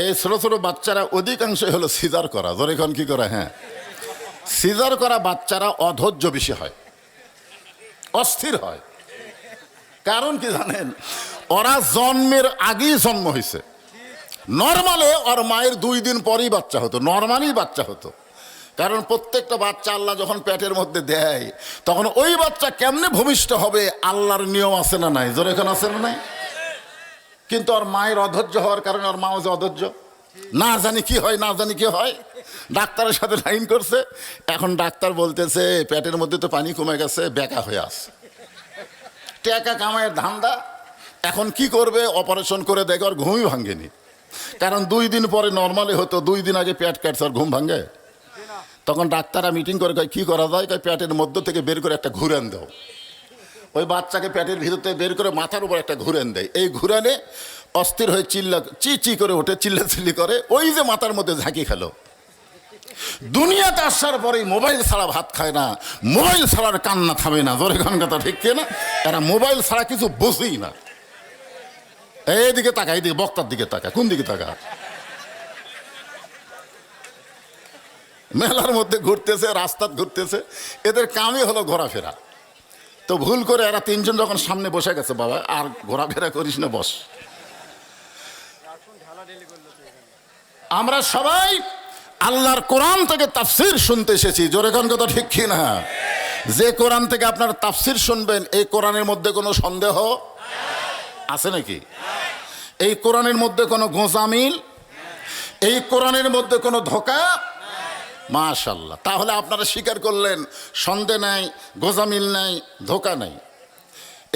এই ছোট ছোট বাচ্চারা অধিকাংশই হলো সিজার করা। এখন কি করে? হ্যাঁ। সিজার করা বাচ্চারা অধৈর্য বেশি হয়। অস্থির হয়। কারণ কি জানেন? ওরা জন্মের আগেই জন্ম হয়েছে নর্মালে ওর মায়ের দুই দিন পরেই বাচ্চা হতো, নর্মালই বাচ্চা হতো। কারণ প্রত্যেকটা বাচ্চা আল্লাহ যখন পেটের মধ্যে দেয়, তখন ওই বাচ্চা কেমনে ভূমিষ্ঠ হবে, আল্লাহর নিয়ম আছে না নাই? জোর এখন আছে না নাই? কিন্তু ওর মায়ের অধৈর্য হওয়ার কারণে ওর মাও যে অধৈর্য। না জানি কি হয়, না জানি কি হয়। ডাক্তারের সাথে লাইন করছে। এখন ডাক্তার বলতেছে, পেটের মধ্যে তো পানি কমে গেছে, বেকা হয়ে আছে। টাকা কামায়ের ধান্দা। এখন কি করবে? অপারেশন করে দেখে ওর ঘুমই ভাঙ্গেনি কারণ দুই দিন পরে নর্মালি হতো, দুই দিন আগে পেট কাটছে আর ঘুম ভাঙে। তখন ডাক্তাররা মিটিং করে কয়, কী করা যায়? কয়, পেটের মধ্য থেকে বের করে একটা ঘুরান দাও। ওই বাচ্চাকে পেটের ভিতর থেকে বের করে মাথার উপর একটা ঘুরেন দেয়। এই ঘুরানে অস্থির হয়ে চিল্লা, চি চি করে ওঠে চিল্লা চিল্লি করে, ওই যে মাথার মধ্যে ঝাঁকি খেলো। দুনিয়াতে আসার পরেই মোবাইল ছাড়া ভাত খায় না, মোবাইল ছাড়ার কান্না থামে না, জোরে গান কথা ঠিক না এরা মোবাইল ছাড়া কিছু বোঝেই না। এইদিকে তাকা এইদিকে বক্তার দিকে তাকা কোন দিকে তাকা মেলার মধ্যে ঘুরতেছে, রাস্তাত ঘুরতেছে, এদের কামই হলো ঘোরাফেরা। তো ভুল করে এরা তিনজন যখন সামনে বসে গেছে, বাবা, আর ঘোরাফেরা করিস না, বস। আমরা সবাই আল্লাহর কোরআন থেকে তাফসির শুনতে এসেছি। জোরে কোন কথা ঠিক কি না? যে কোরআন থেকে আপনার তাফসির শুনবেন, এই কোরআনের মধ্যে কোনো সন্দেহ? আছে নাকি? এই কোরআনের মধ্যে কোনো গোজামিল? এই কোরআনের মধ্যে কোনো ধোকা? মাশাল্লাহ। তাহলে আপনারা স্বীকার করলেন সন্দেহ নাই, গোজামিল নাই, ধোকা নাই।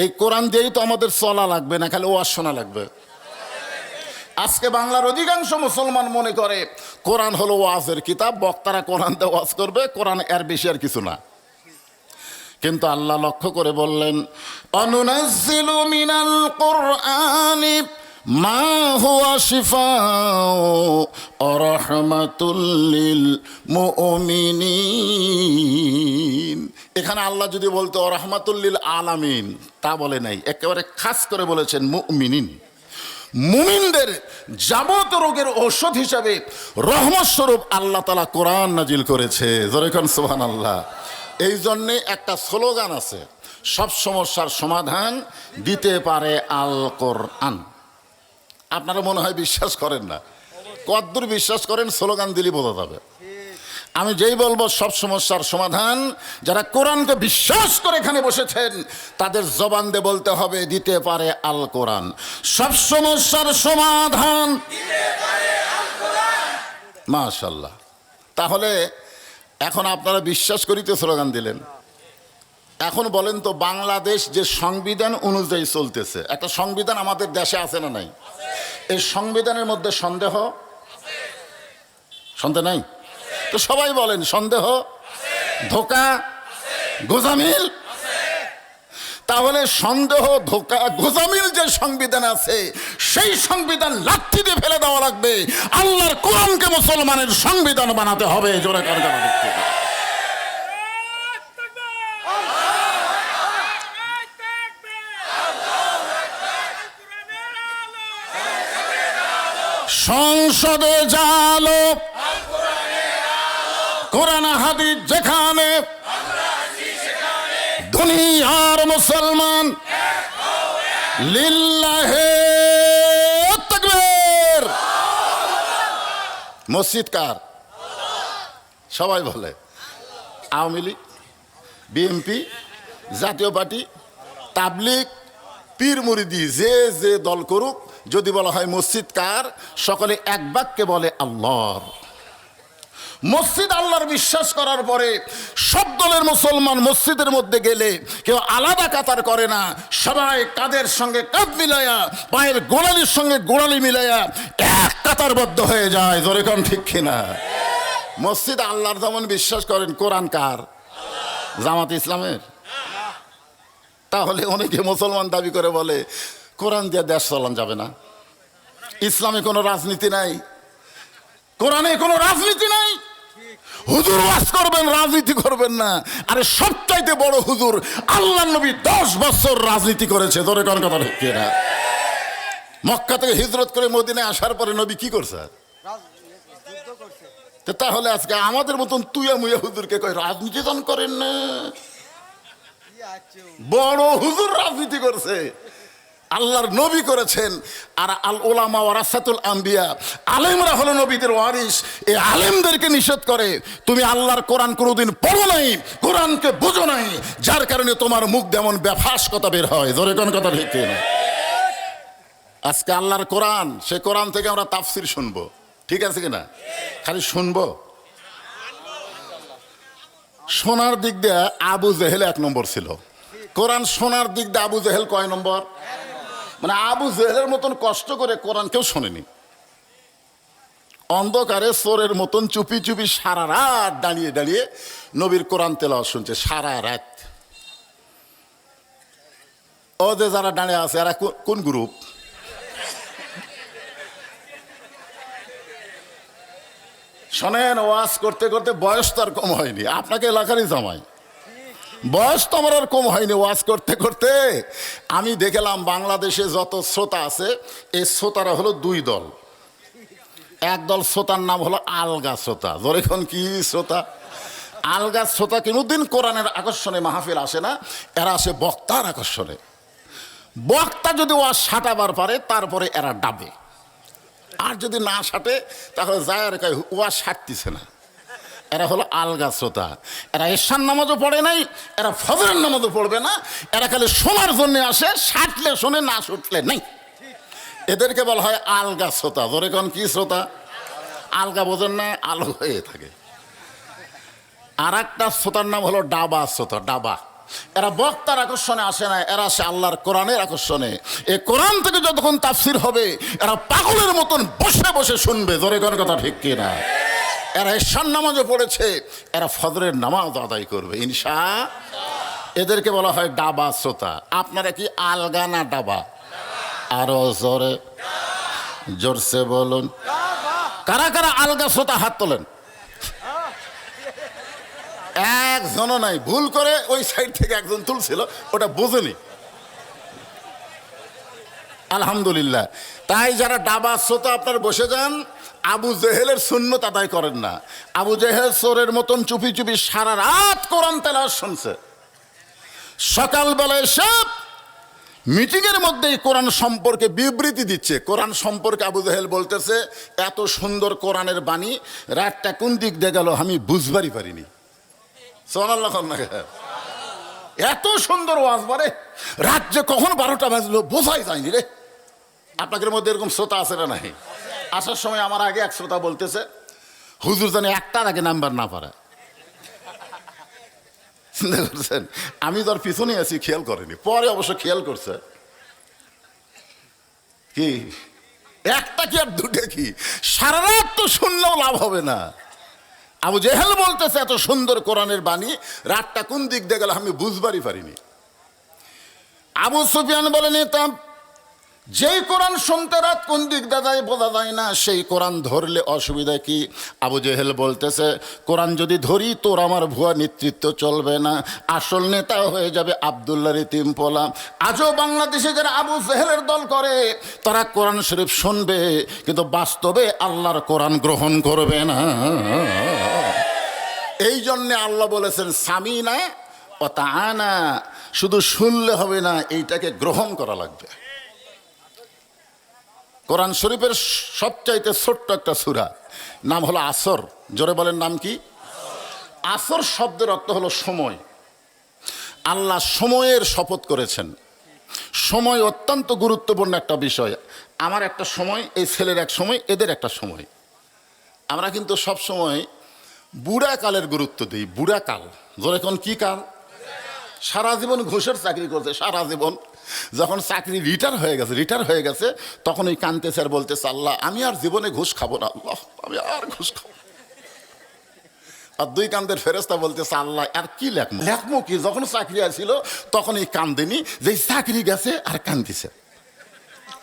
এই কোরআন দিয়েই তো আমাদের চলা লাগবে না, খালি ওয়াজ শোনা লাগবে। আজকে বাংলার অধিকাংশ মুসলমান মনে করে, কোরআন হলো ওয়াজের কিতাব, বক্তারা কোরআনতে ওয়াজ করবে, কোরআন এর বেশি আর কিছু না। কিন্তু আল্লাহ লক্ষ্য করে বললেন, অনুনাজ্জিলু মিনাল কোরআনি মা হুয়া শিফাউ ওয়া রাহমাতুল লিল মুমিনিন। এখানে আল্লাহ যদি বলতো ওয়া রাহমাতুল লিল আলামিন, তা বলে নাই। একেবারে খাস করে বলেছেন মুমিনিন। মুমিনদের যাবত রোগের ঔষধ হিসাবে রহমত স্বরূপ আল্লাহ তালা কোরআন নাজিল করেছে। জরেখন সোহান আল্লাহ এই জন্যে একটা স্লোগান আছে, সব সমস্যার সমাধান দিতে পারে আল কোরআন। আপনারা মনে হয় বিশ্বাস করেন না। কদ্দূর বিশ্বাস করেন, স্লোগান দিলে বোঝা যাবে। আমি যেই বলব, সব সমস্যার সমাধান। যারা কোরআনকে বিশ্বাস করে এখানে বসেছেন, তাদের জবান দিয়ে বলতে হবে, দিতে পারে আল কোরআন। সব সমস্যার সমাধান। মাশাল্লাহ তাহলে, এখন আপনারা বিশ্বাস করিতে স্লোগান দিলেন। এখন বলেন তো বাংলাদেশ যে সংবিধান অনুযায়ী চলতেছে, একটা সংবিধান আমাদের দেশে আছে না নাই? এই সংবিধানের মধ্যে সন্দেহ? সন্দেহ নাই? তো সবাই বলেন, সন্দেহ? ধোকা? গোজামিল? তাহলে সন্দেহ, ধোকা, গোজামিল যে সংবিধান আছে, সেই সংবিধান লাঠি দিয়ে ফেলে দেওয়া লাগবে। আল্লাহর কোরআনকে মুসলমানের সংবিধান বানাতে হবে, জোরে কার কার দেখতে হবে। সংসদে জালো। কোরআন হাদিস যেখানে, দুনিয়ার মুসলমান, লিল্লাহে মসজিদ কার? সবাই বলে। আওয়ামী লীগ, বিএনপি, জাতীয় পার্টি তাবলিক পীর মুরিদি, যে যে দল করুক যদি বলা হয় মসজিদ কার? সকলে এক বাক্যে বলে আল্লাহর। মসজিদ আল্লাহর বিশ্বাস করার পরে সব দলের মুসলমান মসজিদের মধ্যে গেলে কেউ আলাদা কাতার করে না। সবাই কাদের সঙ্গে কাঁধ মিলাইয়া, পায়ের গোড়ালির সঙ্গে গোড়ালি মিলাইয়া এক কাতারবদ্ধ হয়ে যায়। জোরে কম ঠিক কিনা? মসজিদ আল্লাহর যেমন বিশ্বাস করেন, কোরআন কার? জামাত ইসলামের? তাহলে অনেকে মুসলমান দাবি করে বলে কোরআন দিয়ে দেশ চালান যাবে না। ইসলামে কোনো রাজনীতি নাই। কোরআনে কোনো রাজনীতি নাই। হুজুর ওয়াজ করবেন, রাজনীতি করবেন না। আরে সবচাইতে বড় হুজুর আল্লাহ নবী দশ বছর রাজনীতি করেছে। ধরে কোন কথা ঠিক না মক্কা থেকে হিজরত করে মদিনায় আসার পরে নবী কি করছে? তাহলে আজকে আমাদের মতন তুইয়া মুয়া হুজুরকে কয়, রাজনীতি দান করেন না? বড় হুজুর রাজনীতি করছে। আল্লাহর নবী করেছেন। আর আল ওলামা ওয়ারাসাতুল আম্বিয়া, আলেমরা হলো নবীদের ওয়ারিস এই আলেমদেরকে নিষেধ করে, তুমি আল্লাহর কোরআন কোনোদিন পড়ো নাই, কোরআনকে বোঝো নাই, যার কারণে তোমার মুখ যেমন ব্যাফাস কথা বের হয়। ধরে কোন কথা ঠিক না আজকে আল্লাহর কোরআন সে কোরআন থেকে আমরা তাফসির শুনব। ঠিক আছে কিনা? খালি শুনব? সোনার দিক দিয়ে আবু জেহেল এক নম্বর ছিল। কোরআন সোনার দিক দিয়ে আবু জেহেল কয় নম্বর? মানে আবু জেহেলের মতন কষ্ট করে কোরআন কেউ শোনেনি। অন্ধকারে সোরের মতন চুপি চুপি সারা রাত দাঁড়িয়ে দাঁড়িয়ে নবীর কোরআন তেলাওয়াত শুনছে, সারা রাত। ও যে যারা দাঁড়িয়ে আছে, এরা কোন গ্রুপ? শোনেন, ওয়াজ করতে করতে বয়স তো আর কম হয়নি। আপনাকে এলাকারই জামাই। বয়স তো আমার আর কম হয়নি ওয়াজ করতে করতে। আমি দেখলাম বাংলাদেশে যত শ্রোতা আছে, এই শ্রোতারা হলো দুই দল। এক দল শ্রোতার নাম হলো আলগা শ্রোতা। এখন কি শ্রোতা? আলগা শ্রোতা কোনোদিন কোরআনের আকর্ষণে মাহফিল আসে না, এরা আসে বক্তার আকর্ষণে। বক্তা যদি ওয়াজ সাটাবার পারে, তারপরে এরা ডাবে। আর যদি না সাটে, তাহলে যায় আর কয় ওয়াজ সাটতিছে না। এরা হলো আলগা শ্রোতা। এরা ঈশান নামাজও পড়ে নাই, এরা ফজরের নামাজও পড়বে না, এরা খালি শোনার জন্য আসে সাটলে শোনে, না শুটলে নেই। এদেরকে বলা হয় আলগা শ্রোতা। ধরে কোন, কি শ্রোতা? আলগা বোঝেন না আলো হয়ে থাকে। আর একটা শ্রোতার নাম হলো ডাবা শ্রোতা, ডাবা। এরা বক্তার আকর্ষণে আসে না, এরা আসে আল্লাহর কোরআনের আকর্ষণে। এ কোরআন থেকে যতক্ষণ তাফসির হবে, এরা পাগলের মতন বসে বসে শুনবে। জোরে কোনো কথা ঠিক কিনা? এরা ঈশান নামাজও পড়েছে, এরা ফজরের নামাজ আদায় করবে ইনশা এদেরকে বলা হয় ডাবা শ্রোতা। আপনারা কি আলগা না ডাবা? আরও জোরে, জোরসে বলুন। কারা কারা আলগা শ্রোতা হাত তোলেন? একজনও নাই, ভুল করে ওই সাইড থেকে একজন তুলছিল, ওটা বোঝেনি। আলহামদুলিল্লাহ। তাই যারা ডাবা শ্রোতা আপনার বসে যান আবু জেহেলের শূন্যত আদায় করেন না। আবু জেহেল সোরের মতন চুপি চুপি সারা রাত কোরআন তেলা শুনছে। সকালবেলায় সব মিটিংয়ের মধ্যেই কোরআন সম্পর্কে বিবৃতি দিচ্ছে। কোরআন সম্পর্কে আবু জাহেল বলতেছে, এত সুন্দর কোরআনের বাণী, রাতটা কোন দিক দিয়ে গেল আমি বুঝবারই পারিনি। এত সুন্দর ওয়াজ বারে রাত যে কখন বারোটা বাজলো বোঝাই যায়নি রে। আপনাদের মধ্যে এরকম শ্রোতা আছে না নাই? আসার সময় আমার আগে এক শ্রোতা বলতেছে, হুজুর জানে একটার আগে নাম্বার না পারে। চিন্তা করছেন, আমি তোর পিছনে আছি, খেয়াল করিনি। পরে অবশ্য খেয়াল করছে। কি? একটা কি আর দুটে কি? সারা রাত তো শুনলেও লাভ হবে না। আবু জেহেল বলতেছে, এত সুন্দর কোরআনের বাণী, রাতটা কোন দিক দিয়ে গেল আমি বুঝবারই পারিনি। আবু সুফিয়ান বলেন তা যেই কোরআন শুনতে রাত কোন দিক দাদায় বোঝা যায় না, সেই কোরআন ধরলে অসুবিধা কি? আবু জেহেল বলতেছে, কোরআন যদি ধরি, তোর আমার ভুয়া নেতৃত্ব চলবে না। আসল নেতা হয়ে যাবে আবদুল্লাহ রিতিম পোলা। আজও বাংলাদেশে যারা আবু জেহেলের দল করে, তারা কোরআন শরীফ শুনবে, কিন্তু বাস্তবে আল্লাহর কোরআন গ্রহণ করবে না। এই জন্যে আল্লাহ বলেছেন স্বামী না ও তা না শুধু শুনলে হবে না, এইটাকে গ্রহণ করা লাগবে। কোরআন শরীফের সবচাইতে ছোট্ট একটা সুরা। নাম হলো আসর। জোরে বলেন নাম কি? আসর শব্দের অর্থ হলো সময়। আল্লাহ সময়ের শপথ করেছেন। সময় অত্যন্ত গুরুত্বপূর্ণ একটা বিষয়। আমার একটা সময়, এই ছেলের এক সময়, এদের একটা সময়। আমরা কিন্তু সব সময় বুড়া কালের গুরুত্ব দিই, বুড়া কাল। জোরে কোন কি কাল? সারা জীবন ঘুষের চাকরি করছে, সারা জীবন। যখন চাকরি রিটার হয়ে গেছে রিটার হয়ে গেছে তখন ওই কানতে স্যার বলতেছে, আল্লাহ, আমি আর জীবনে ঘুষ খাব না। আল্লাহ, আমি আর ঘুষ খাব আর দুই কান্দের ফেরেস্তা বলতেছে, আল্লাহ, আর কি লেখমো লেখমো কি? যখন চাকরি আসছিল তখন এই কান্দিনি, যে চাকরি গেছে আর কান্দিছে।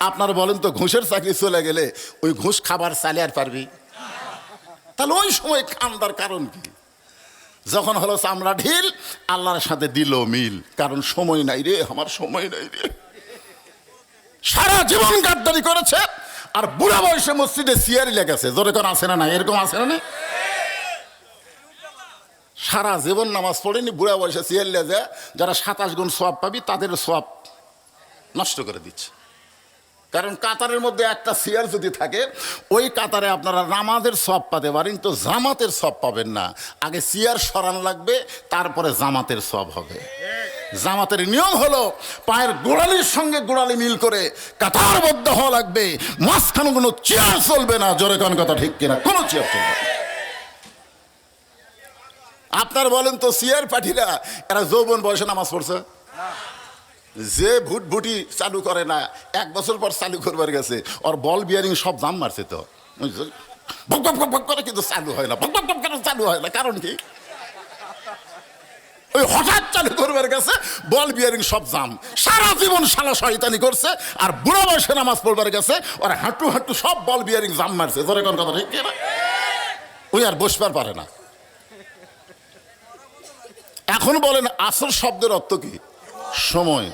আপনার বলেন তো, ঘুষের চাকরি চলে গেলে ওই ঘুষ খাবার চালে আর পারবি? তাহলে ওই সময় কান্দার কারণ কি? যখন হলো চামড়া ঢিল, আল্লাহর সাথে দিল মিল। কারণ সময় নাই রে, আমার সময় নাই রে। সারা জীবন গাদ্দারি করেছে, আর বুড়া বয়সে মসজিদে সিয়ারি লেগেছে। জোরে কোন আছে না এরকম আছে না? সারা জীবন নামাজ পড়েনি, বুড়া বয়সে সিয়ারি লেগে যারা সাতাশ গুণ সোয়াব পাবি, তাদের সোয়াব নষ্ট করে দিচ্ছে। কারণ কাতারের মধ্যে একটা সিয়ার যদি থাকে, ওই কাতারে আপনারা নামাজের সব পাতে পারেন, তো জামাতের সব পাবেন না। আগে সিয়ার সরান লাগবে, তারপরে জামাতের সব হবে। জামাতের নিয়ম হলো, পায়ের গোড়ালির সঙ্গে গোড়ালি মিল করে কাতারবদ্ধ হওয়া লাগবে। মাঝখানে কোনো চেয়ার চলবে না, জোরে কোন কথা ঠিক কিনা? কোনো চেয়ার চলবে না। আপনার বলেন তো, সিয়ার পাঠিরা, এরা যৌবন বয়সে নামাজ পড়ছে? যে ভুট ভুটি চালু করে না, এক বছর পর চালু করবার গেছে, ওর বল বিয়ারিং সব জাম মারছে তো। ভক ভক ভক করে কিন্তু চালু হয় না, ভক ভক চালু হয় না, কারণ কি? ওই হঠাৎ চালু করবার গেছে, বল বিয়ারিং সব জাম সারা জীবন সালা শয়তানি করছে, আর বুড়ো বয়সে নামাজ পড়বার গেছে, ওরা হাঁটু হাঁটু সব বল বিয়ারিং জাম মারছে। ধরে কোন কথা ঠিক না ওই আর বসবার পারে না। এখন বলেন, আসল শব্দের অর্থ কি? সময়।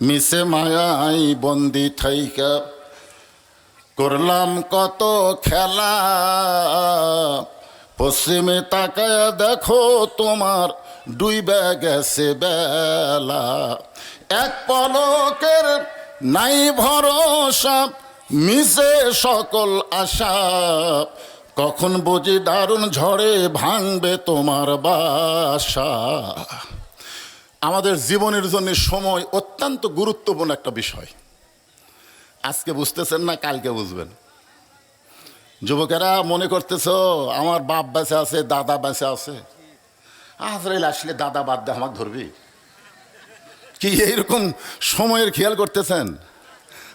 মিশে মায়াই বন্দি থাইকা। করলাম কত খেলা। পশ্চিমে তাকায় দেখো তোমার ডুইবে গেছে বেলা। এক পলকের নাই ভরসা, মিশে সকল আশা। কখন বুঝি দারুণ ঝড়ে ভাঙবে তোমার বাসা। আমাদের জীবনের জন্য সময় অত্যন্ত গুরুত্বপূর্ণ একটা বিষয়। আজকে বুঝতেছেন না, কালকে বুঝবেন। যুবকেরা, মনে করতেছ, আমার বাপ বেঁচে আছে, দাদা বেঁচে আছে। আজরাইল আসলে দাদা বাদ দিয়ে আমাকে ধরবি? কি এইরকম সময়ের খেয়াল করতেছেন?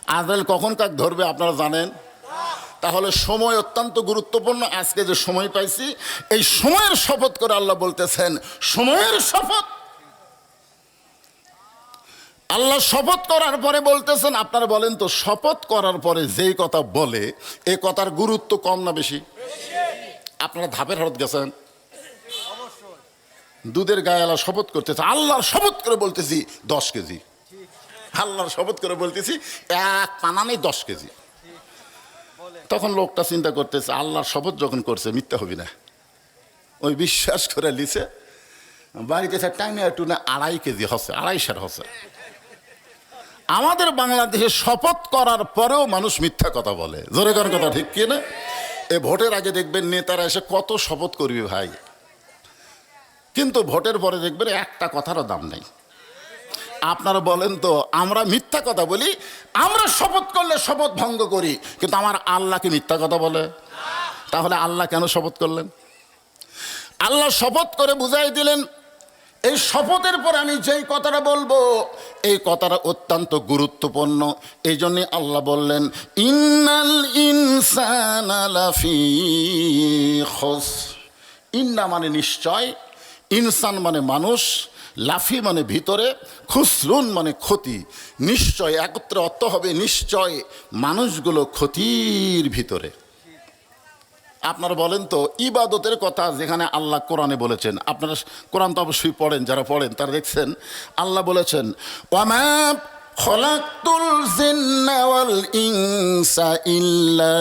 আজরাইল কখন কাক ধরবে আপনারা জানেন? তাহলে সময় অত্যন্ত গুরুত্বপূর্ণ। আজকে যে সময় পাইছি, এই সময়ের শপথ করে আল্লাহ বলতেছেন, সময়ের শপথ! আল্লাহ শপথ করার পরে বলতেছেন, আপনারা বলেন তো, শপথ করার পরে যেই কথা বলে, এ কথার গুরুত্ব কম না বেশি? আপনারা ধাপের হরত গেছেন? দুধের গায়ে আল্লাহ শপথ করতেছে, আল্লাহর শপথ করে বলতেছি দশ কেজি। আল্লাহর শপথ করে বলতেছি এক পানা নেই দশ কেজি। তখন লোকটা চিন্তা করতেছে, আল্লাহর শপথ যখন করছে, মিথ্যা হবি না। ওই বিশ্বাস করে লিছে, বাড়িতে সে টাইমে একটু না আড়াই কেজি হচ্ছে আড়াইশার হচ্ছে। আমাদের বাংলাদেশে শপথ করার পরেও মানুষ মিথ্যা কথা বলে। জোরে করার কথা ঠিক কি না? এ ভোটের আগে দেখবেন নেতারা এসে কত শপথ করবে ভাই। কিন্তু ভোটের পরে দেখবেন একটা কথারও দাম নেই। আপনারা বলেন তো, আমরা মিথ্যা কথা বলি, আমরা শপথ করলে শপথ ভঙ্গ করি, কিন্তু আমার আল্লাহকে মিথ্যা কথা বলে? তাহলে আল্লাহ কেন শপথ করলেন? আল্লাহ শপথ করে বুঝাই দিলেন এই শপথের পর আমি যেই কথাটা বলব, এই কথাটা অত্যন্ত গুরুত্বপূর্ণ। এই জন্যে আল্লাহ বললেন, ইন্নাল ইনসান লাফি খস। ইন্না মানে নিশ্চয়, ইনসান মানে মানুষ, লাফি মানে ভিতরে, খুসরুন মানে ক্ষতি। নিশ্চয় একত্রে অর্থ হবে নিশ্চয় মানুষগুলো ক্ষতির ভিতরে। আপনারা বলেন তো, ইবাদতের কথা যেখানে আল্লাহ কোরআনে বলেছেন। আপনারা কোরআন তো অবশ্যই পড়েন, যারা পড়েন তারা দেখছেন। আল্লাহ বলেছেন ইনসা ইল্লা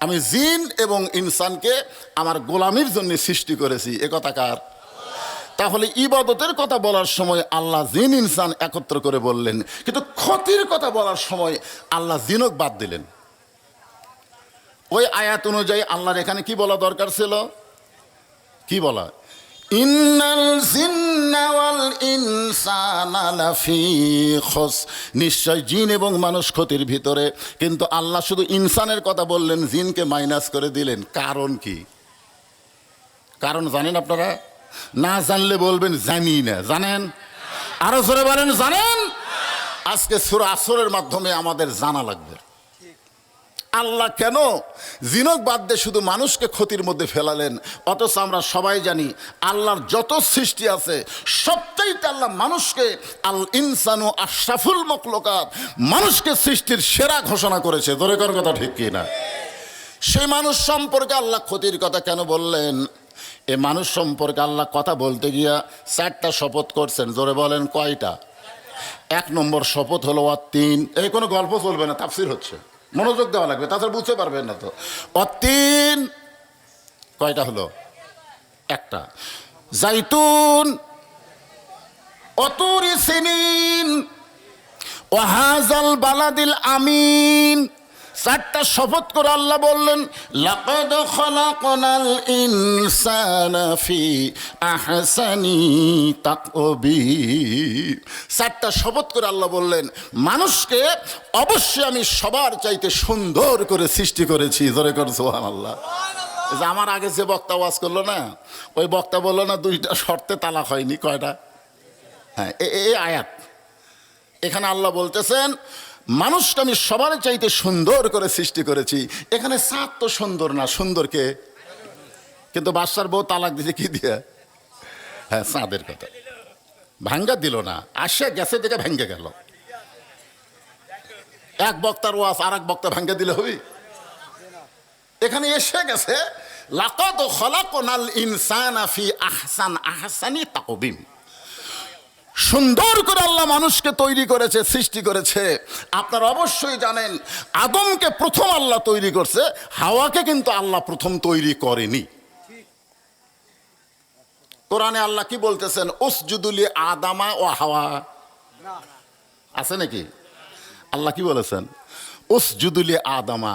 আমি জিন এবং ইনসানকে আমার গোলামির জন্য সৃষ্টি করেছি। এ কথা কার? তাহলে ইবাদতের কথা বলার সময় আল্লাহ জিন ইনসান একত্র করে বললেন, কিন্তু ক্ষতির কথা বলার সময় আল্লাহ জিনক বাদ দিলেন। ওই আয়াত অনুযায়ী আল্লাহর এখানে কি বলা দরকার ছিল? কি বলা? ইন্নাল নিশ্চয় জিন এবং মানুষ ক্ষতির ভিতরে, কিন্তু আল্লাহ শুধু ইনসানের কথা বললেন, জিনকে মাইনাস করে দিলেন। কারণ কি? কারণ জানেন আপনারা? না জানলে বলবেন জানি না। জানেন? আরও জোরে বলেন, জানেন? আজকে সুর আসরের মাধ্যমে আমাদের জানা লাগবে। আল্লাহ কেন জিনক বাদ দিয়ে শুধু মানুষকে ক্ষতির মধ্যে ফেলালেন? অথচ আমরা সবাই জানি আল্লাহর যত সৃষ্টি আছে সবটাইতে আল্লাহ মানুষকে আল ইনসানু আশরাফুল মকলকাত মানুষকে সৃষ্টির সেরা ঘোষণা করেছে। ধরে করার কথা ঠিক কি না সেই মানুষ সম্পর্কে আল্লাহ ক্ষতির কথা কেন বললেন? এ মানুষ সম্পর্কে আল্লাহ কথা বলতে গিয়া চারটা শপথ করছেন। জোরে বলেন, কয়টা? এক নম্বর শপথ হলো তিন। এই কোনো গল্প চলবে না, তাফসির হচ্ছে। মনোযোগ দেওয়া লাগবে, তাছাড়া বুঝতে পারবেন না তো। অতিন কয়টা হলো? একটা। জাইতুন, অতুরি সিনিন ওয়াহাজাল বালাদিল আমিন। চারটা শপথ করে আল্লাহ বললেন লাকাদ খলাকনাল ইনসানা ফি আহসানি তাকবীর চারটা শপথ করে আল্লাহ বললেন মানুষকে অবশ্যই আমি সবার চাইতে সুন্দর করে সৃষ্টি করেছি। ধরে কর সুবহানাল্লাহ। যে আমার আগে যে বক্তা ওয়াজ করল না ওই বক্তা বলল না দুইটা শর্তে তালাক হয়নি কয়টা? হ্যাঁ এ এই আয়াত। এখানে আল্লাহ বলতেছেন মানুষকে আমি সবার চাইতে সুন্দর করে সৃষ্টি করেছি। এখানে সাত তো সুন্দর না সুন্দরকে কিন্তু বাদশার বউ তালাক দিছে কি দিয়ে? হ্যাঁ সাঁদের কথা। ভাঙ্গা দিল না আসে গেছে দেখে ভেঙ্গে গেল। এক বক্তার ওয়াজ আর এক বক্তা ভাঙ্গা দিলে হবি। এখানে এসে গেছে, লাকাদ খলাকনাল ইনসান আফি আহসান, আহসানি তাকবিম সুন্দর করে আল্লাহ মানুষকে তৈরি করেছে সৃষ্টি করেছে। আপনারা অবশ্যই জানেন আদমকে প্রথম আল্লাহ তৈরি করছে হাওয়াকে কিন্তু আল্লাহ প্রথম তৈরি করেনি। কোরআনে আল্লাহ কি বলতেছেন? উসজুদুলি আদামা ও হাওয়া। আছে নাকি? আল্লাহ কি বলেছেন? উসজুদুলি আদামা।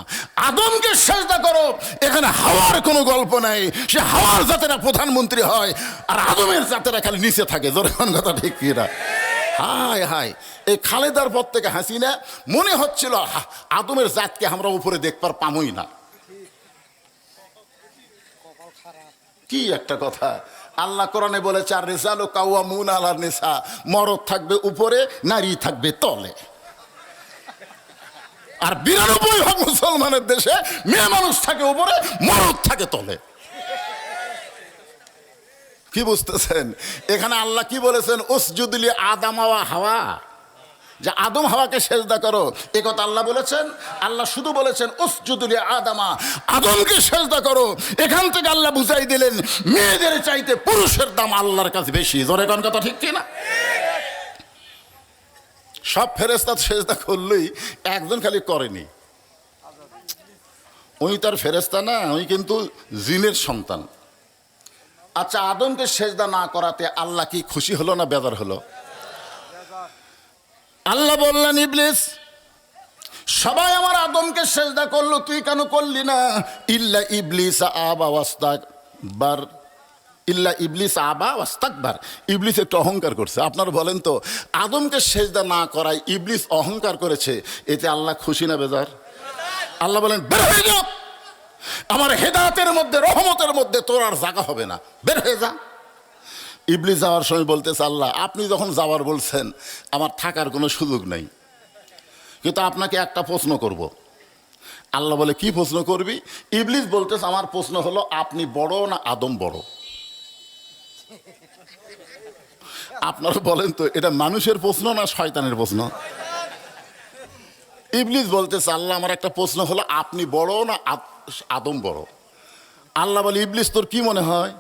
আদমকে সেজদা করো। এখানে হাওয়ার কোনো গল্প নাই। সে হাওয়ার জাতেরা প্রধানমন্ত্রী হয়, আর আদমের জাতেরা খালি নিচে থাকে। জোরখান কথা ঠিক কিনা হায় হায়। এই খালেদার পর থেকে হাসিনা মনে হচ্ছিল আদমের জাতকে আমরা উপরে দেখবার পামই না। কি একটা কথা। আল্লাহ কোরআনে বলেছে, আর রেজালো কাউয়া মুন আলার নেশা মরদ থাকবে উপরে, নারী থাকবে তলে। আর বিরানব্বই ভাগ মুসলমানের দেশে মেয়ে মানুষ থাকে উপরে, মরদ থাকে তলে। কি বুঝতেছেন? এখানে আল্লাহ কি বলেছেন? উসজুদলি আদামাওয়া হাওয়া। যে আদম হাওয়াকে সেজদা করো। এ কথা আল্লাহ বলেছেন। আল্লাহ শুধু বলেছেন উসজুদুলি আদামা। আদমকে সেজদা করো। এখান থেকে আল্লাহ বুঝাই দিলেন, মেয়েদের চাইতে পুরুষের দাম আল্লাহর কাছে বেশি। জোরে কথা ঠিক কিনা? সব ফেরেস্তা সেজদা করলেই একজন খালি করেনি। উনি তার ফেরেস্তা না, উনি কিন্তু জিনের সন্তান। আচ্ছা আদমকে সেজদা না করাতে আল্লাহ কি খুশি হলো না বেদার হলো? আল্লাহ বললেন, ইবলিস, সবাই আমার আদমকে সেজদা করল, তুই কেন করলি না? ইল্লা ইবলিস আবা ওয়াস্তাক বার ইল্লা ইবলিস আবা ওয়াস্তাকবার। ইবলিস একটু অহংকার করছে। আপনারা বলেন তো, আদমকে সেজদা না করায় ইবলিস অহংকার করেছে, এতে আল্লাহ খুশি না বেজার? আল্লাহ বলেন, বের হয়ে যাও আমার হেদাতের মধ্যে, রহমতের মধ্যে তোর আর জায়গা হবে না। বের হয়ে যা। ইবলিস যাওয়ার সময় বলতেছে, আল্লাহ, আপনি যখন যাওয়ার বলছেন, আমার থাকার কোনো সুযোগ নাই। কিন্তু আপনাকে একটা প্রশ্ন করব। আল্লাহ বলে, কি প্রশ্ন করবি? ইবলিস বলতেছে, আমার প্রশ্ন হলো, আপনি বড় না আদম বড়? আপনারা বলেন তো, এটা মানুষের প্রশ্ন না শয়তানের প্রশ্ন? ইবলিস বলতেছে, আল্লাহ আমার একটা প্রশ্ন হলো, আপনি বড় না আদম বড়? আল্লাহ বলে, ইবলিস তোর কি মনে হয়?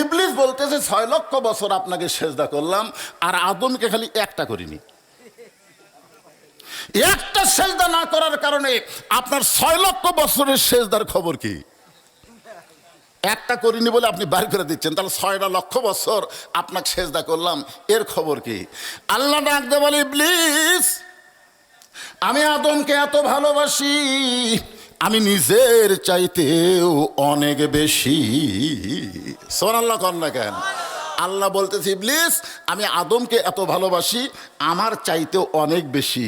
ইবলিস বলতেছে, ছয় লক্ষ বছর আপনাকে সেজদা করলাম, আর আদমকে খালি একটা করিনি। একটা সেজদা না করার কারণে আপনার ছয় লক্ষ বছরের সেজদার খবর কি? একটা করিনি বলে আপনি বাইর করে দিচ্ছেন। তাহলে ছয়টা লক্ষ বছর আপনাকে সেজদা করলাম। এর খবর কি? আল্লাহ ডাকতে বলে প্লিজ আমি আদমকে এত ভালোবাসি, আমি নিজের চাইতেও অনেক বেশি। সোনাল্লা না কেন? আল্লাহ বলতেছে, ইবলিস, আমি আদমকে এত ভালোবাসি, আমার চাইতেও অনেক বেশি।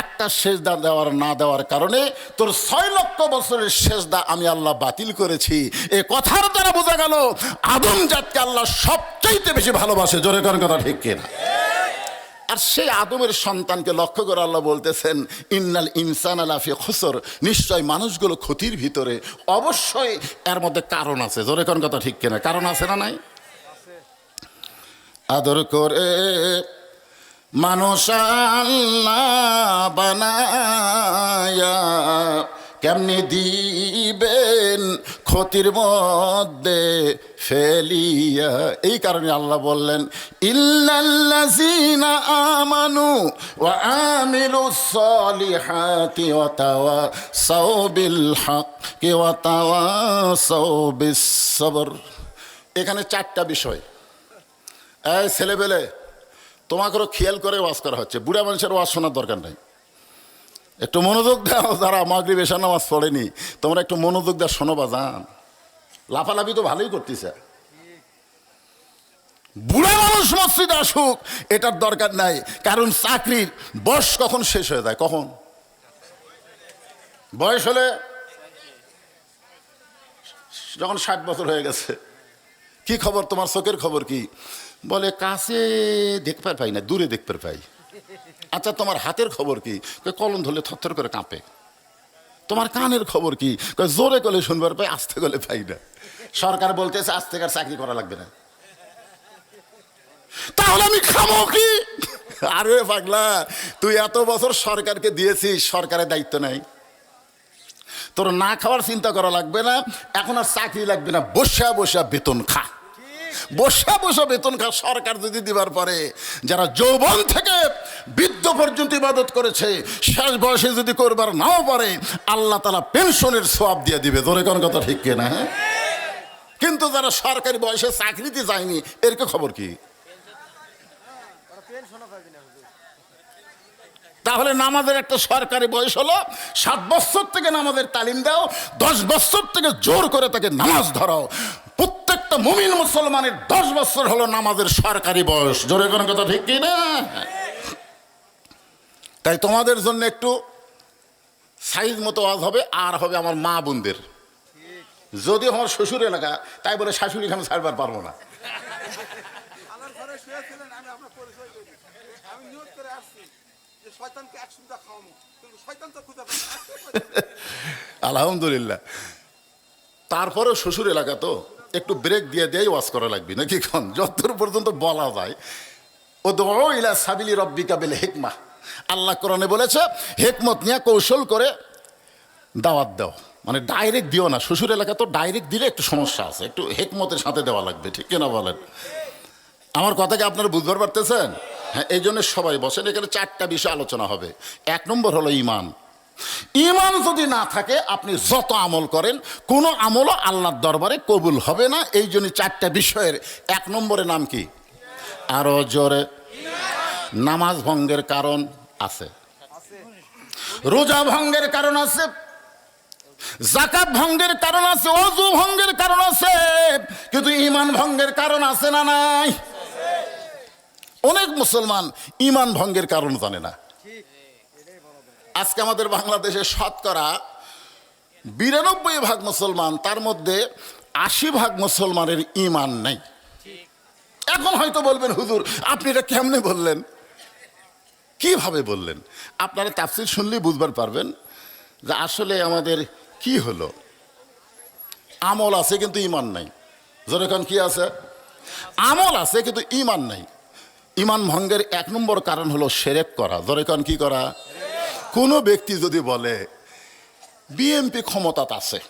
একটা সেজদা দেওয়ার, না দেওয়ার কারণে তোর ছয় লক্ষ বছরের সেজদা আমি আল্লাহ বাতিল করেছি। এ কথার দ্বারা বোঝা গেল, আদম জাতকে আল্লাহ সবচাইতে বেশি ভালোবাসে। জোরে করার কথা ঠিক কিনা? আর সেই আদমের সন্তানকে লক্ষ্য করে আল্লাহ বলতেছেন, ইন্নাল ইনসান আলাফি খসর। নিশ্চয় মানুষগুলো ক্ষতির ভিতরে অবশ্যই এর মধ্যে কারণ আছে। জোরে কথা ঠিক কিনা? কারণ আছে না নাই? আদর করে মানুষ আল্লাহ বানায়া কেমনি দিবেন ক্ষতির মধ্যে ফেলিয়া। এই কারণে আল্লাহ বললেন, ইল্লাল্লাযীনা আমানু ওয়া আমিলুস সালিহাতি ওয়া তাওয়াসাউ বিল হাক্কি ওয়া তাওয়াসাউ বিস সবর। এখানে চারটা বিষয়। এই ছেলেবেলে তোমাকেও খেয়াল করে ওয়াজ করা হচ্ছে। বুড়া মানুষের ওয়াজ শোনার দরকার নাই। একটু মনোযোগ দাও, যারা মাগরি বেশা নামাজ পড়েনি, তোমরা একটু মনোযোগ দেওয়া শোনো বা যান লাফালাফি তো ভালোই করতেছে। বুড়া মানুষ মসজিদে আসুক, এটার দরকার নাই। কারণ চাকরির বয়স কখন শেষ হয়ে যায়? কখন? বয়স হলে যখন ষাট বছর হয়ে গেছে। কি খবর? তোমার চোখের খবর কি? বলে, কাছে দেখতে পাই না, দূরে দেখতে পাই আচ্ছা তোমার হাতের খবর কি? কলম ধরলে থরথর করে কাঁপে। তোমার কানের খবর কি? জোরে কলে শুনবার পাই আস্তে কলে পাই না। সরকার বলতেছে আজ থেকে আর চাকরি করা লাগবে না। তাহলে আমি খামো কি? আরে পাগলা, তুই এত বছর সরকারকে দিয়েছিস, সরকারের দায়িত্ব নাই। তোর না খাওয়ার চিন্তা করা লাগবে না, এখন আর চাকরি লাগবে না বসা বসা বেতন খা। বসা, বসে বেতন খা সরকার যদি দিবার পরে, যারা যৌবন থেকে বৃদ্ধ পর্যন্ত ইবাদত করেছে, শেষ বয়সে যদি করবার নাও পারে, আল্লাহ তালা পেনশনের সোয়াব দিয়ে দিবে। ধরে কোন কথা ঠিক কিনা হ্যাঁ? কিন্তু যারা সরকারি বয়সে চাকরিতে যায়নি, এর খবর কি ওরা পেনশনও পাবি না হুজুর তাহলে নামাজের একটা সরকারি বয়স হলো, সাত বছর থেকে নামাজের তালিম দাও, দশ বছর থেকে জোর করে তাকে নামাজ ধরাও। প্রত্যেকটা মুমিন মুসলমানের দশ বছর হলো নামাজের সরকারি বয়স। জোরে কোনো কথা ঠিক কি না? তাই তোমাদের জন্য একটু সাইজ মতো আজ হবে, আর হবে আমার মা বোনদের। যদি আমার শ্বশুর এলাকা, তাই বলে শাশুড়ি আমি ছাড়বার পারব না আমার ঘরে শুয়েছিলেন আমি আপনার পরিচয় করি আমি নিয়োগ করে আসছি যে শয়তানকে এক সুবিধা খাওয়াবো কিন্তু শয়তান তো খুঁজে পাই না। আলহামদুলিল্লাহ। তারপরেও শ্বশুর এলাকা তো, একটু ব্রেক দিয়ে দিয়েই ওয়াজ করা লাগবে, নাকি কন? যতদূর পর্যন্ত বলা যায়। ও দো ইলা সাবিলি রব্বিকা বেলে হেকমা। আল্লাহ কোরআনে বলেছে, হেকমত নিয়ে কৌশল করে দাওয়াত দাও। মানে ডাইরেক্ট দিও না। শ্বশুর এলাকা তো ডাইরেক্ট দিলে একটু সমস্যা আছে। একটু হেকমতের সাথে দেওয়া লাগবে, ঠিক কিনা বলেন? আমার কথাকে আপনারা বুঝতে পারতেছেন? হ্যাঁ এই জন্য সবাই বসেন, এখানে চারটা বিষয় আলোচনা হবে। এক নম্বর হলো ইমান ইমান যদি না থাকে, আপনি যত আমল করেন, কোনো আমলও আল্লাহর দরবারে কবুল হবে না। এই জন্য চারটা বিষয়ের এক নম্বরের নাম কি? আরও জোরে। নামাজ ভঙ্গের কারণ আছে। রোজা ভঙ্গের কারণ আছে। জাকাত ভঙ্গের কারণ আছে। অজু ভঙ্গের কারণ আছে। কিন্তু ইমান ভঙ্গের কারণ আছে না নাই? অনেক মুসলমান ইমান ভঙ্গের কারণ জানে না। আজকে আমাদের বাংলাদেশে শতকরা বিরানব্বই ভাগ মুসলমান, তার মধ্যে আশি ভাগ মুসলমানের ইমান নেই। এখন হয়তো বলবেন, হুজুর, আপনি এটা কেমনে বললেন? কীভাবে বললেন? আপনারা তাফসির শুনলেই বুঝবার পারবেন যে আসলে আমাদের কি হলো। আমল আছে কিন্তু ইমান নাই। যেরকম কি আছে? আমল আছে কিন্তু ইমান নাই। ইমান ভঙ্গের এক নম্বর কারণ হলো সেরেক করা। যেরকম কি করা? কোনো ব্যক্তি যদি বলে, বিএমপি ক্ষমতাত আছে।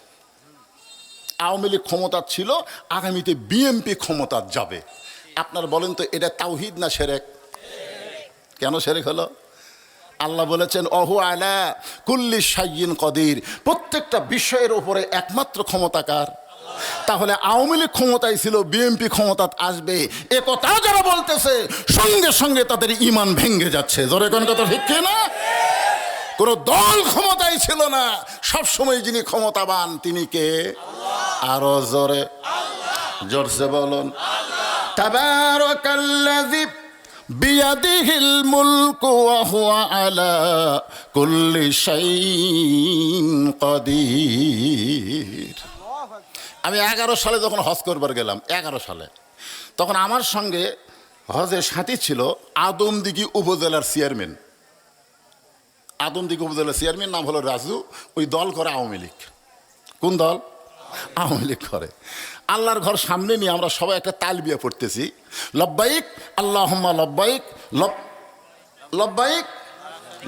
আওয়ামী লীগ ক্ষমতা ছিল, আগামীতে বিএমপি ক্ষমতা যাবে। আপনার বলেন তো, এটা তাওহিদ না সেরেক? কেন সেরেক হলো? আল্লাহ বলেছেন, অহু আলা কুল্লি সাইয়িন কদির। প্রত্যেকটা বিষয়ের উপরে একমাত্র ক্ষমতাকার তাহলে আওয়ামী লীগ ক্ষমতায় ছিল, বিএনপি ক্ষমতা আসবে। এ কথা যারা বলতেছে, সঙ্গে সঙ্গে তাদের ইমান ভেঙ্গে যাচ্ছে। জোরে কোন কথা ঠিক না? কোন দল ক্ষমতায় ছিল না। সব সময় যিনি ক্ষমতাবান, তিনি কে? আরও জোরে। জোরসে বলুন। তাবারাকাল্লাযী হুয়া আলা কুল্লি শাইইন কাদির। আমি এগারো সালে যখন হজ করবার গেলাম, এগারো সালে, তখন আমার সঙ্গে হজের সাথী ছিল আদমদিঘি উপজেলার চেয়ারম্যান। আদমদিঘি উপজেলার চেয়ারম্যান নাম হলো রাজু, ওই দল করে আওয়ামী লীগ। কোন দল? আওয়ামী লীগ করে। আল্লাহর ঘর সামনে নিয়ে আমরা সবাই একটা তালবিয়া পড়তেছি। লব্বাইক আল্লাহ লব্বাইক, লব লব্বাইক,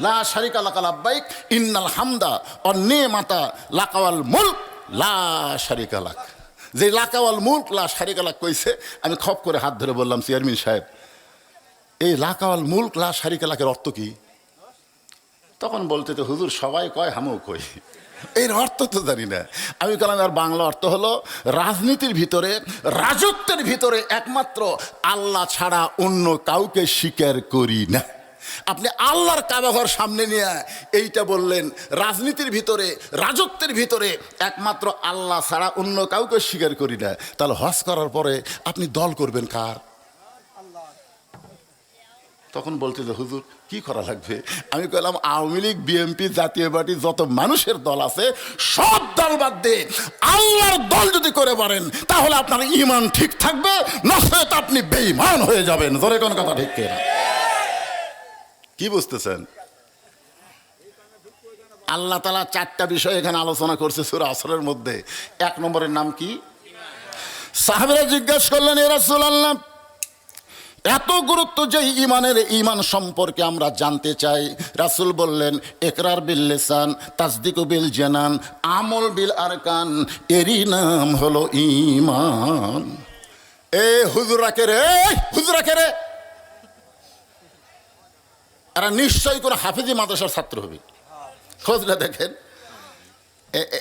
লা শারিকা লাকা লাব্বাইক, ইন্নাল হামদা অ নে মাতা লাকাওয়াল মুলক। লা যে লাকাওয়াল মুল্ক লা শারিকা লাক কইছে, আমি খপ করে হাত ধরে বললাম, চেয়ারম্যান সাহেব, এই লাকাওয়াল মুল্ক লা শারিকা লাকের অর্থ কি? তখন বলতে তো হুজুর, সবাই কয়, হামও কই। এর অর্থ তো জানি না। আমি বললাম, আর বাংলা অর্থ হলো রাজনীতির ভিতরে, রাজত্বের ভিতরে একমাত্র আল্লাহ ছাড়া অন্য কাউকে স্বীকার করি না। আপনি আল্লাহর কাবাঘর সামনে নিয়ে এইটা বললেন, রাজনীতির ভিতরে, রাজত্বের ভিতরে একমাত্র আল্লাহ ছাড়া অন্য কাউকে স্বীকার করি না। তাহলে হজ করার পরে আপনি দল করবেন কার? তখন বলতে যে, হুজুর, কি করা লাগবে? আমি কইলাম, আওয়ামী লীগ বিএনপি জাতীয় পার্টি, যত মানুষের দল আছে, সব দল বাদ দিয়ে আল্লাহর দল যদি করে পারেন, তাহলে আপনার ইমান ঠিক থাকবে, নচেত আপনি বেঈমান হয়ে যাবেন। ধরে কোন কথা ঠিক কিনা? কি বুঝতেছেন? আল্লাহ তালা চারটা বিষয় এখানে আলোচনা করছে সুর আসরের মধ্যে। এক নম্বরের নাম কি? সাহাবেরা জিজ্ঞাসা করলেন, এ রাসূলুল্লাহ, এত গুরুত্ব যে ইমানের ইমান সম্পর্কে আমরা জানতে চাই? রাসুল বললেন একরার বিল লেসান, তাসদিক বিল জানান, আমল বিল আরকান, এরই নাম হলো ইমান এ হুজুরাকে রে? হুজুরাকে রে? এরা নিশ্চয়ই করে হাফিজি মাদ্রাসার ছাত্র হবে। খোঁজলে দেখেন।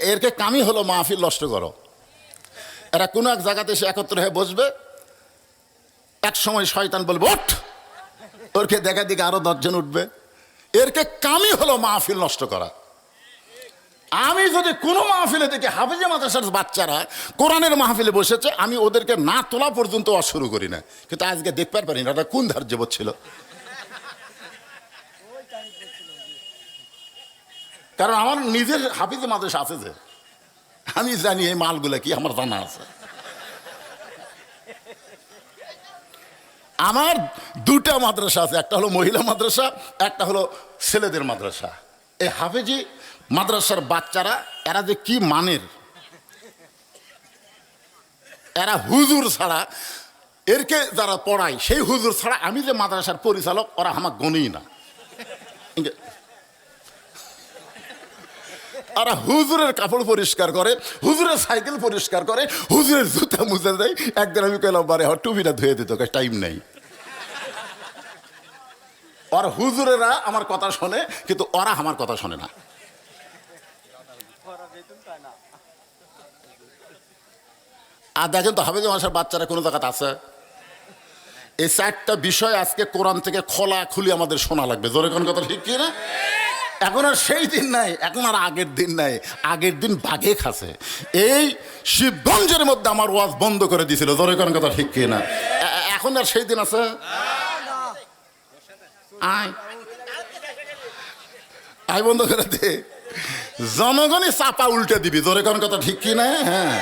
এরকে কামই হলো মাহফিল নষ্ট করো। এরা কোনো এক জায়গাতে এসে একত্র হয়ে বসবে। এক সময় শয়তান বলবে, ওঠ! ওরকে দেখা দিকে আরও দশজন উঠবে। এরকে কামই হলো মাহফিল নষ্ট করা। আমি যদি কোনো মাহফিলে দেখি হাফিজে মাদ্রাসার বাচ্চারা কোরআনের মাহফিলে বসেছে, আমি ওদেরকে না তোলা পর্যন্ত শুরু করি না। কিন্তু আজকে দেখতে পারি না ওটা কোন ধার্য ছিল। কারণ আমার নিজের হাফিজে মাদ্রাসা আছে যে। আমি জানি এই মালগুলা কি, আমার জানা আছে। আমার দুটা মাদ্রাসা আছে, একটা হলো মহিলা মাদ্রাসা, একটা হলো ছেলেদের মাদ্রাসা। এই হাফেজি মাদ্রাসার বাচ্চারা, এরা যে কি মানের? এরা হুজুর ছাড়া, এরকে যারা পড়ায়, সেই হুজুর ছাড়া আমি যে মাদ্রাসার পরিচালক, ওরা আমার গণই না। ওরা হুজুরের কাপড় পরিষ্কার করে, হুজুরের সাইকেল পরিষ্কার করে, হুজুরের জুতা মুছে দেয়। একদিন আমি কইলাম, বারে হর টুপিটা ধুয়ে দিত টাইম নেই। আর হুজুরেরা আমার কথা শোনে, কিন্তু ওরা আমার কথা শোনে না। আর দেখেন তো, হাফেজ মাসার বাচ্চারা কোনো জায়গাতে আছে? এই চারটা বিষয় আজকে কোরআন থেকে খোলা খুলি আমাদের শোনা লাগবে। জোরে কোন কথা ঠিক কি না এখন আর সেই দিন নাই, এখন আর আগের দিন নাই। আগের দিন বাঘে খাসে এই শিবগঞ্জের মধ্যে আমার ওয়াজ বন্ধ করে দিয়েছিল জোরে কোন কথা ঠিক কি না এখন আর সেই দিন আছে? আয়। বন্ধ করে দে। জনগণই চাপা উল্টে দিবি, জোরে কোন কথা ঠিক কি না হ্যাঁ।